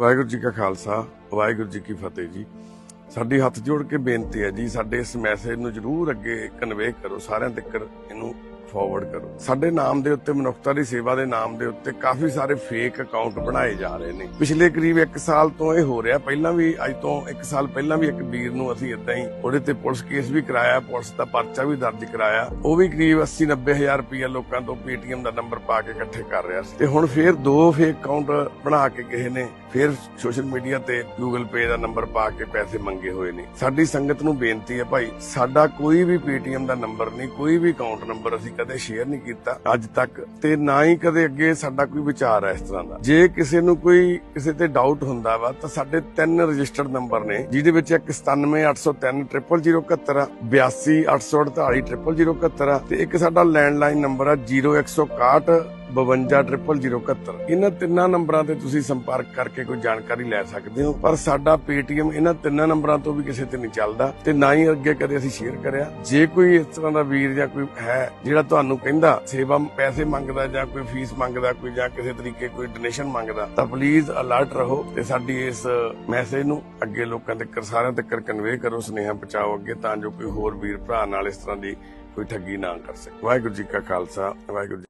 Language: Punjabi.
ਵਾਹਿਗੁਰੂ ਜੀ ਕਾ ਖਾਲਸਾ, ਵਾਹਿਗੁਰੂ ਜੀ ਕੀ ਫਤਿਹ ਜੀ। ਸਾਡੀ ਹੱਥ ਜੋੜ ਕੇ ਬੇਨਤੀ ਹੈ ਜੀ, ਸਾਡੇ ਇਸ ਮੈਸੇਜ ਨੂੰ ਜਰੂਰ ਅੱਗੇ ਕਨਵੇ ਕਰੋ, ਸਾਰਿਆਂ ਤੱਕ ਇਹਨੂੰ ਫਾਰਵਰਡ ਕਰੋ। ਸਾਡੇ ਨਾਮ ਦੇ ਉੱਤੇ ਮਨੁੱਖਤਾ ਦੀ ਸੇਵਾ ਦੇ ਨਾਮ ਦੇ ਉੱਤੇ ਕਾਫੀ ਸਾਰੇ ਫੇਕ ਅਕਾਊਂਟ ਬਣਾਏ ਜਾ ਰਹੇ ਨੇ। ਪਿਛਲੇ ਕਰੀਬ 1 ਸਾਲ ਤੋਂ ਇਹ ਹੋ ਰਿਹਾ। ਪਹਿਲਾਂ ਵੀ ਅੱਜ ਤੋਂ 1 ਸਾਲ ਪਹਿਲਾਂ ਵੀ ਇੱਕ ਵੀਰ ਨੂੰ ਅਸੀਂ ਇਦਾਂ ਹੀ ਉਹਦੇ ਤੇ ਪੁਲਿਸ ਕੇਸ ਵੀ ਕਰਾਇਆ, ਪੁਲਿਸ ਦਾ ਪਰਚਾ ਵੀ ਦਰਜ ਕਰਾਇਆ। ਉਹ ਵੀ ਕਰੀਬ 80 90 ਹਜ਼ਾਰ ਰੁਪਇਆ ਲੋਕਾਂ ਤੋਂ ਪੇਟੀਐਮ ਦਾ ਨੰਬਰ ਪਾ ਕੇ ਇਕੱਠੇ ਕਰ ਰਿਹਾ ਸੀ। ਤੇ ਹੁਣ ਫੇਰ ਦੋ ਫੇਕ ਅਕਾਊਂਟ ਬਣਾ ਕੇ ਕਿਸੇ ਨੇ। ਫੇਰ ਸੋਸ਼ਲ ਮੀਡੀਆ ਤੇ ਗੂਗਲ ਪੇ ਦਾ ਨੰਬਰ ਪਾ ਕੇ ਪੈਸੇ ਮੰਗੇ ਹੋਏ ਨੇ। ਸਾਡੀ ਸੰਗਤ ਨੂੰ ਬੇਨਤੀ ਹੈ ਭਾਈ, ਸਾਡਾ ਕੋਈ ਵੀ ਪੇਟੀਐਮ ਦਾ ਨੰਬਰ ਨਹੀਂ, ਕੋਈ ਵੀ ਅਕਾਊਂਟ ਨੰਬਰ ਅਸੀਂ ਕਦੇ ਸ਼ੇਅਰ ਨਹੀਂ ਕੀਤਾ ਅੱਜ ਤੱਕ ਤੇ ਨਾ ਹੀ ਕਦੇ ਅੱਗੇ ਸਾਡਾ ਕੋਈ ਵਿਚਾਰ ਹੈ ਇਸ ਤਰ੍ਹਾਂ ਦਾ। ਜੇ ਕਿਸੇ ਨੂੰ ਕੋਈ ਕਿਸੇ ਤੇ ਡਾਊਟ ਹੁੰਦਾ ਵਾ, ਤਾਂ ਸਾਡੇ ਤਿੰਨ ਰਜਿਸਟਰਡ ਨੰਬਰ ਨੇ, ਜਿਹਦੇ ਵਿੱਚ ਇੱਕ 97803 00071 ਆ 8284800071 ਆ, ਤੇ ਇੱਕ ਸਾਡਾ ਲੈਂਡਲਾਈਨ ਨੰਬਰ ਆ 0161 520071 ਇਹਨਾਂ ਤਿੰਨਾਂ ਨੰਬਰਾਂ ਤੇ ਤੁਸੀਂ ਸੰਪਰਕ ਕਰਕੇ ਕੋਈ ਜਾਣਕਾਰੀ ਲੈ ਸਕਦੇ ਹੋ। ਪਰ ਸਾਡਾ ਪੇਟੀਐਮ ਇਹਨਾਂ ਤਿੰਨਾਂ ਨੰਬਰਾਂ ਤੋਂ ਵੀ ਕਿਸੇ ਤੇ ਨਹੀਂ ਚੱਲਦਾ ਤੇ ਨਾ ਹੀ ਅੱਗੇ ਕਦੇ ਅਸੀਂ ਸ਼ੇਅਰ ਕਰਿਆ। ਜੇ ਕੋਈ ਇਸ ਤਰ੍ਹਾਂ ਦਾ ਵੀਰ ਜਾਂ ਕੋਈ ਹੈ ਜਿਹੜਾ ਤੁਹਾਨੂੰ ਕਹਿੰਦਾ ਸੇਵਾ ਪੈਸੇ ਮੰਗਦਾ ਜਾਂ ਕੋਈ ਫੀਸ ਮੰਗਦਾ ਕੋਈ ਜਾਂ ਕਿਸੇ ਤਰੀਕੇ ਕੋਈ ਡੋਨੇਸ਼ਨ ਮੰਗਦਾ, ਤਾਂ ਪਲੀਜ਼ ਅਲਰਟ ਰਹੋ ਤੇ ਸਾਡੀ ਇਸ ਮੈਸੇਜ ਨੂੰ ਅੱਗੇ ਲੋਕਾਂ ਤੱਕ, ਸਾਰਿਆਂ ਤੱਕ ਕਨਵੇ ਕਰੋ, ਸੁਨੇਹਾ ਪਹੁੰਚਾਓ ਅੱਗੇ ਤਾਂ ਜੋ ਕੋਈ ਹੋਰ ਵੀਰ ਭਰਾ ਨਾਲ ਇਸ ਤਰ੍ਹਾਂ ਦੀ ਕੋਈ ਠੱਗੀ ਨਾ ਕਰ ਸਕੇ। ਵਾਹਿਗੁਰੂ ਜੀ ਕਾ ਖਾਲਸਾ, ਵਾਹਿਗੁਰੂ ਜੀ